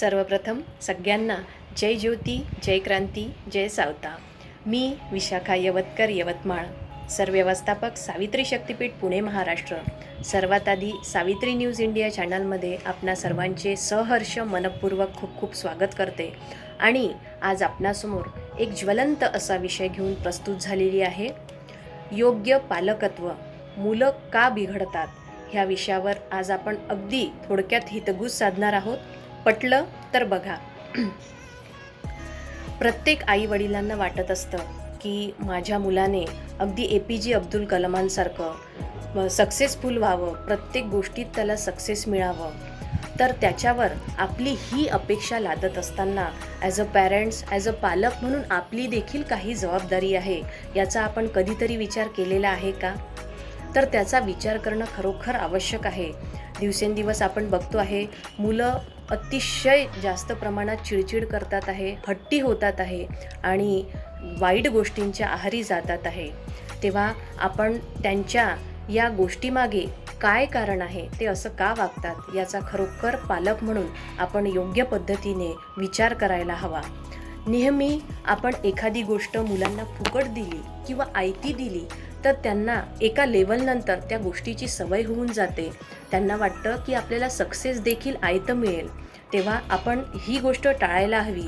सर्वप्रथम सगळ्यांना जय ज्योती जय क्रांती जय सावता. मी विशाखा यवतकर यवतमाळ. सरव्यवस्थापक सावित्री शक्तीपीठ पुणे महाराष्ट्र. सर्वात आधी सावित्री न्यूज इंडिया चॅनलमध्ये आपणा सर्वांचे सहर्ष मनपूर्वक खूप खूप स्वागत करते. आणि आज आपणासमोर एक ज्वलंत असा विषय घेऊन प्रस्तुत झालेली आहे. योग्य पालकत्व मुलं का बिघडतात? ह्या विषयावर आज आपण अगदी थोडक्यात हितगुज साधणार आहोत. पटलं तर बघा. प्रत्येक आई वडिलांना वाटत असतं की माझ्या मुलाने अगदी ए पी जे अब्दुल कलामांसारखं सक्सेसफुल व्हावं प्रत्येक गोष्टीत त्याला सक्सेस मिळावं. तर त्याच्यावर आपली ही अपेक्षा लादत असताना as a parents as a पालक म्हणून आपली देखील काही जबाबदारी आहे याचा आपण कधीतरी विचार केलेला आहे का? तर त्याचा विचार करणं खरोखर आवश्यक आहे. दिवसेंदिवस आपण बघतो आहे मुलं अतिशय जास्त प्रमाणात चिडचिड करतात आहे हट्टी होतात आहे आणि वाईट गोष्टींच्या आहारी जातात आहे. तेव्हा आपण त्यांच्या या गोष्टीमागे काय कारण आहे ते असं का वागतात याचा खरोखर पालक म्हणून आपण योग्य पद्धतीने विचार करायला हवा. नेहमी आपण एखादी गोष्ट मुलांना फुकट दिली किंवा आयती दिली तर त्यांना एका लेवलनंतर त्या गोष्टीची सवय होऊन जाते. त्यांना वाटतं की आपल्याला सक्सेस देखील आयतं मिळेल. तेव्हा आपण ही गोष्ट टाळायला हवी.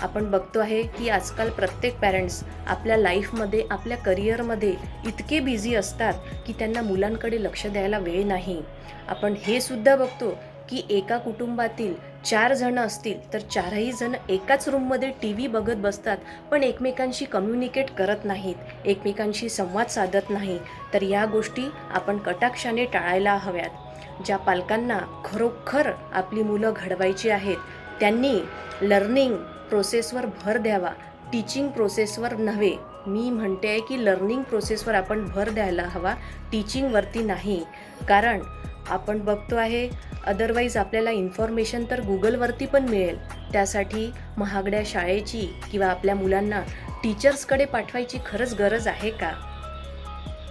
आपण बघतो आहे की आजकाल प्रत्येक पॅरेंट्स आपल्या लाईफमध्ये आपल्या करिअरमध्ये इतके बिझी असतात की त्यांना मुलांकडे लक्ष द्यायला वेळ नाही. आपण हे सुद्धा बघतो की एका कुटुंबातील चार जण असतील तर चारही जण एकाच रूममध्ये टी व्ही बघत बसतात पण एकमेकांशी कम्युनिकेट करत नाहीत एकमेकांशी संवाद साधत नाही तर या गोष्टी आपण कटाक्षाने टाळायला हव्यात. ज्या पालकांना खरोखर आपली मुलं घडवायची आहेत त्यांनी लर्निंग प्रोसेसवर भर द्यावा. टीचिंग प्रोसेसवर नव्हे. मी म्हणते आहे की लर्निंग प्रोसेसवर आपण भर द्यायला हवा. टीचिंगवरती नाही. कारण आपण बघतो आहे. अदरवाईज आपल्याला इन्फॉर्मेशन तर गुगलवरती पण मिळेल. त्यासाठी महागड्या शाळेची किंवा आपल्या मुलांना टीचर्सकडे पाठवायची खरंच गरज आहे का?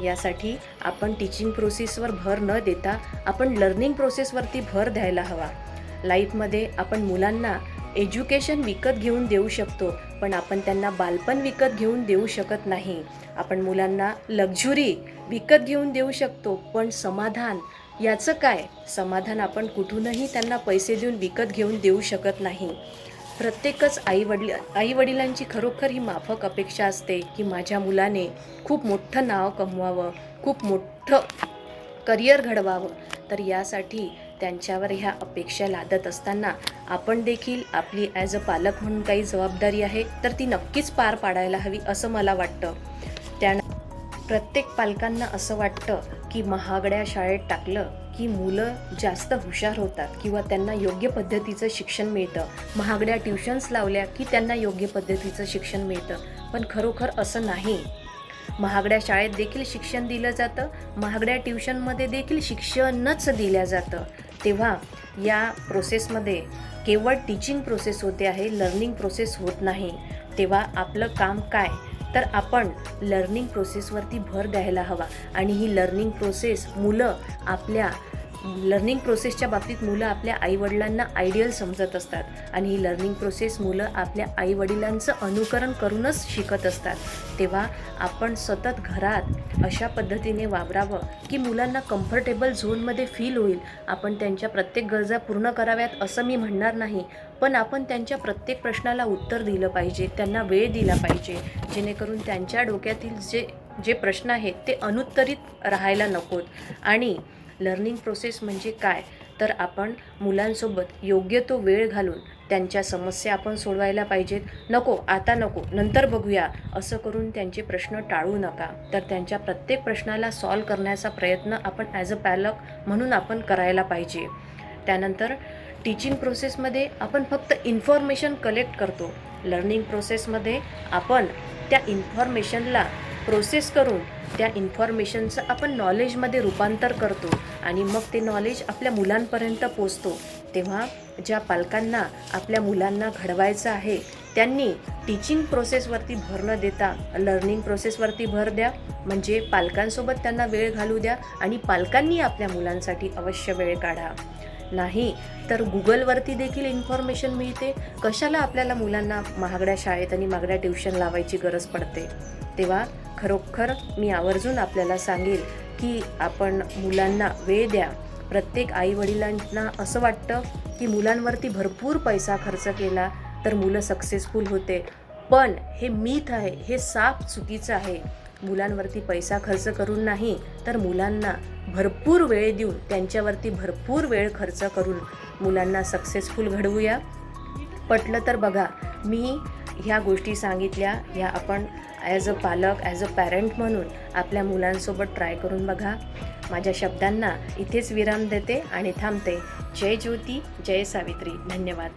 यासाठी आपण टीचिंग प्रोसेसवर भर न देता आपण लर्निंग प्रोसेसवरती भर द्यायला हवा. लाईफमध्ये आपण मुलांना एज्युकेशन विकत घेऊन देऊ शकतो पण आपण त्यांना बालपण विकत घेऊन देऊ शकत नाही. आपण मुलांना लक्झुरी विकत घेऊन देऊ शकतो पण समाधान याचं काय? समाधान आपण कुठूनही त्यांना पैसे देऊन विकत घेऊन देऊ शकत नाही. प्रत्येकच आईवडील आईवडिलांची खरोखर ही माफक अपेक्षा असते की माझ्या मुलाने खूप मोठं नाव कमवावं खूप मोठं करिअर घडवावं. तर यासाठी त्यांच्यावर ह्या अपेक्षा लादत असताना आपण देखील आपली ॲज अ पालक म्हणून काही जबाबदारी आहे तर ती नक्कीच पार पाडायला हवी असं मला वाटतं. प्रत्येक पालकांना असं वाटतं की महागड्या शाळेत टाकलं की मुलं जास्त हुशार होतात किंवा त्यांना योग्य पद्धतीचं शिक्षण मिळतं. महागड्या ट्युशन्स लावल्या की त्यांना योग्य पद्धतीचं शिक्षण मिळतं. पण खरोखर असं नाही. महागड्या शाळेत देखील शिक्षण दिलं जातं. महागड्या ट्युशनमध्ये देखील शिक्षणच दिलं जातं. तेव्हा या प्रोसेसमध्ये केवळ टीचिंग प्रोसेस होते आहे लर्निंग प्रोसेस होत नाही. तेव्हा आपलं काम काय? तर आपण लर्निंग प्रोसेसवरती भर द्यायला हवा. आणि ही लर्निंग प्रोसेस मुलं आपल्या लर्निंग प्रोसेसच्या बाबतीत मुलं आपल्या आईवडिलांना आयडियल समजत असतात. आणि ही लर्निंग प्रोसेस मुलं आपल्या आईवडिलांचं अनुकरण करूनच शिकत असतात. तेव्हा आपण सतत घरात अशा पद्धतीने वावरावं की मुलांना कम्फर्टेबल झोनमध्ये फील होईल. आपण त्यांच्या प्रत्येक गरजा पूर्ण कराव्यात असं मी म्हणणार नाही. पण आपण त्यांच्या प्रत्येक प्रश्नाला उत्तर दिलं पाहिजे त्यांना वेळ दिला पाहिजे. जेणेकरून त्यांच्या डोक्यातील जे जे प्रश्न आहेत ते अनुत्तरित राहायला नकोत. आणि लर्निंग प्रोसेस म्हणजे काय? तर आपण मुलांसोबत योग्य तो वेळ घालून त्यांच्या समस्या आपण सोडवायला पाहिजेत. नको आता नको नंतर बघूया असं करून त्यांचे प्रश्न टाळू नका. तर त्यांच्या प्रत्येक प्रश्नाला सॉल्व करण्याचा प्रयत्न आपण ॲज अ पॅलक म्हणून आपण करायला पाहिजे. त्यानंतर टीचिंग प्रोसेसमध्ये आपण फक्त इन्फॉर्मेशन कलेक्ट करतो. लर्निंग प्रोसेसमध्ये आपण त्या इन्फॉर्मेशनला प्रोसेस करून त्या इन्फॉर्मेशनचं आपण नॉलेजमध्ये रूपांतर करतो आणि मग ते नॉलेज आपल्या मुलांपर्यंत पोचतो. तेव्हा ज्या पालकांना आपल्या मुलांना घडवायचं आहे त्यांनी टीचिंग प्रोसेसवरती भर न देता लर्निंग प्रोसेसवरती भर द्या. म्हणजे पालकांसोबत त्यांना वेळ घालू द्या आणि पालकांनी आपल्या मुलांसाठी अवश्य वेळ काढा. नाही तर गुगलवरती देखील इन्फॉर्मेशन मिळते. कशाला आपल्याला मुलांना महागड्या शाळेत आणि महागड्या ट्युशन लावायची गरज पडते? तेव्हा खरोखर मी आवर्जून आपल्याला सांगेल की आपण मुलांना वेळ द्या. प्रत्येक आईवडिलांना असं वाटतं की मुलांवरती भरपूर पैसा खर्च केला तर मुलं सक्सेसफुल होते. पण हे मीथ आहे हे साफ चुकीचं आहे. मुलांवरती पैसा खर्च करून नाही तर मुलांना भरपूर वेळ देऊन त्यांच्यावरती भरपूर वेळ खर्च करून मुलांना सक्सेसफुल घडवूया. पटलं तर बघा मी ह्या गोष्टी सांगितल्या ह्या आपण ॲज अ पालक ॲज अ पॅरेंट म्हणून आपल्या मुलांसोबत ट्राय करून बघा. माझ्या शब्दांना इथेच विराम देते आणि थांबते. जय ज्योती जय सावित्री. धन्यवाद.